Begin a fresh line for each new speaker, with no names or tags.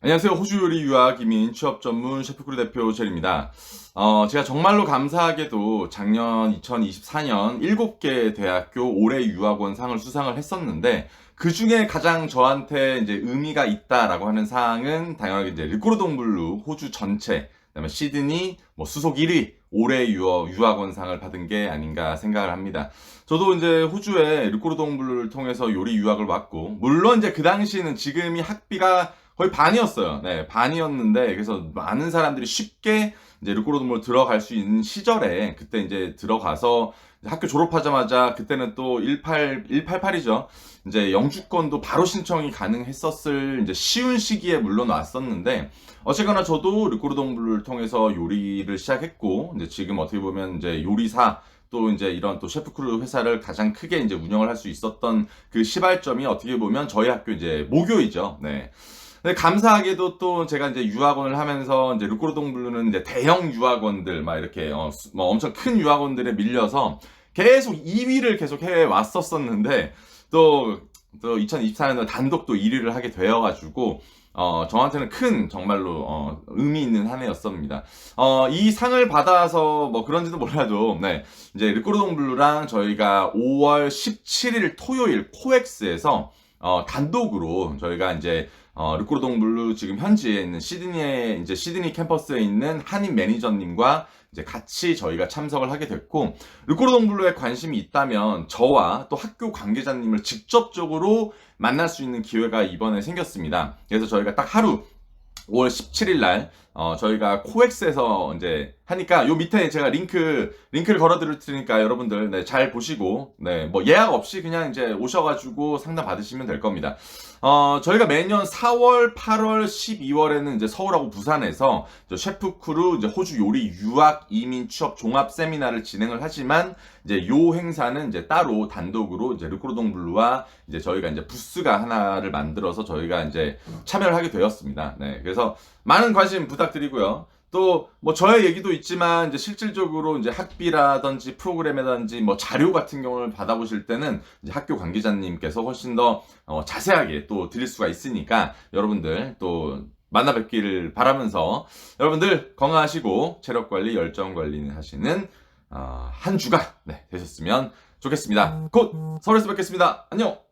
안녕하세요. 호주 요리 유학 이민 취업 전문 셰프크루 대표 젤입니다. 어, 제가 정말로 감사하게도 작년 2024년 7개 대학교 올해 유학원 상을 수상을 했었는데 그 중에 가장 저한테 이제 의미가 있다라고 하는 사항은 당연하게 이제 르꼬르동블루 호주 전체 그다음에 시드니 뭐 수속 1위 올해 유학원상을 받은 게 아닌가 생각을 합니다. 저도 이제 호주에 르꼬르동블루를 통해서 요리 유학을 왔고 물론 이제 그 당시에는 지금이 학비가 거의 반이었어요. 네, 반이었는데 그래서 많은 사람들이 쉽게 이제 르꼬르동블루 들어갈 수 있는 시절에 그때 이제 들어가서 학교 졸업하자마자 그때는 또 18, 188이죠. 이제 영주권도 바로 신청이 가능했었을 이제 쉬운 시기에 물론 왔었는데 어쨌거나 저도 르꼬르동블루를 통해서 요리를 시작했고 이제 지금 어떻게 보면 이제 요리사 또 이제 이런 또 셰프크루 회사를 가장 크게 이제 운영을 할 수 있었던 그 시발점이 어떻게 보면 저희 학교 이제 모교이죠. 네. 근데 감사하게도 또 제가 이제 유학원을 하면서 이제 르꼬르동 블루는 이제 대형 유학원들 막 이렇게 어, 수- 뭐 엄청 큰 유학원들에 밀려서 계속 2위를 계속 해 왔었었는데 또 또 2024년에 단독 또 1위를 하게 되어가지고 어, 저한테는 큰 정말로 어, 의미 있는 한 해였습니다. 어, 이 상을 받아서 뭐 그런지도 몰라도 네 이제 르꼬르동 블루랑 저희가 5월 17일 토요일 코엑스에서 어, 단독으로 저희가 이제 어, 르꼬르동 블루 지금 현지에 있는 시드니에 이제 시드니 캠퍼스에 있는 한인 매니저님과 이제 같이 저희가 참석을 하게 됐고 르꼬르동 블루에 관심이 있다면 저와 또 학교 관계자님을 직접적으로 만날 수 있는 기회가 이번에 생겼습니다. 그래서 저희가 딱 하루 5월 17일 날 어, 저희가 코엑스에서 이제 하니까 요 밑에 제가 링크 링크를 걸어 드릴 테니까 여러분들 네, 잘 보시고 네, 뭐 예약 없이 그냥 이제 오셔 가지고 상담 받으시면 될 겁니다. 어, 저희가 매년 4월, 8월, 12월에는 이제 서울하고 부산에서 저 셰프 크루 이제 호주 요리 유학 이민 취업 종합 세미나를 진행을 하지만 이제 요 행사는 이제 따로 단독으로 이제 르코르동 블루와 이제 저희가 이제 부스가 하나를 만들어서 저희가 이제 참여를 하게 되었습니다. 네. 그래서 많은 관심 부탁드리고요. 또 뭐 저의 얘기도 있지만 이제 실질적으로 이제 학비라든지 프로그램이라든지 뭐 자료 같은 경우를 받아보실 때는 이제 학교 관계자님께서 훨씬 더 어, 자세하게 또 드릴 수가 있으니까 여러분들 또 만나 뵙기를 바라면서 여러분들 건강하시고 체력 관리, 열정 관리 하시는 어, 한 주가 네, 되셨으면 좋겠습니다. 곧 서울에서 뵙겠습니다. 안녕!